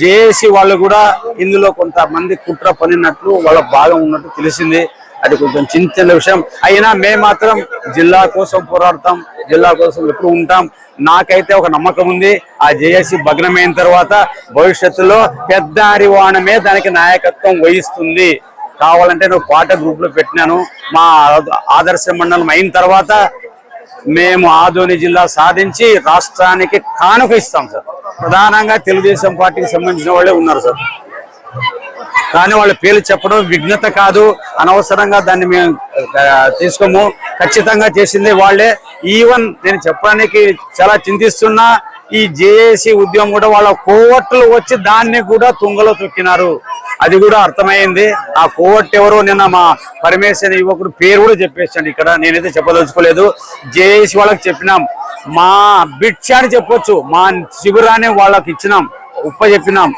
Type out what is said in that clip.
JAC వాళ్ళు కూడా ఇందులో కొంతమంది కుట్ర పనినట్లు వాళ్ళ భాగం ఉన్నట్టు తెలిసింది. అది కొంచెం చింతిన విషయం. అయినా మేము మాత్రం జిల్లా కోసం పోరాడతాం జిల్లా కోసం ఎప్పుడు ఉంటాం. నాకైతే ఒక నమ్మకం ఉంది. ఆ జేఏసీ భగ్నమైన తర్వాత భవిష్యత్తులో పెద్ద హరివాణమే దానికి నాయకత్వం వహిస్తుంది. కావాలంటే నువ్వు పాట గ్రూప్లో పెట్టినాను. మా ఆదర్శ మండలం అయిన తర్వాత మేము ఆదోని జిల్లా సాధించి రాష్ట్రానికి కానుక ఇస్తాం సార్. ప్రధానంగా తెలుగుదేశం పార్టీకి సంబంధించిన వాళ్ళే ఉన్నారు సార్. కానీ వాళ్ళ పేర్లు చెప్పడం విఘ్నత కాదు అనవసరంగా దాన్ని మేము తీసుకోము. ఖచ్చితంగా చేసింది వాళ్ళే. ఈవెన్ నేను చెప్పడానికి చాలా చింతిస్తున్నా ఈ జేఏసీ ఉద్యమం కూడా వాళ్ళ కోవట్లు వచ్చి దాన్ని కూడా తుంగలో తొక్కినారు. అది కూడా అర్థమైంది. ఆ కోవట్ ఎవరో నిన్న మా పరమేశ్వర యువకుడు పేరు కూడా చెప్పేసాడు ఇక్కడ. నేనైతే చెప్పదలుచుకోలేదు. జేఏసీ వాళ్ళకి చెప్పినాం. మా బిడ్చ అని చెప్పొచ్చు. మా శిబిరాన్ని వాళ్ళకి ఇచ్చినాం. ఉప్ప చెప్పినాం.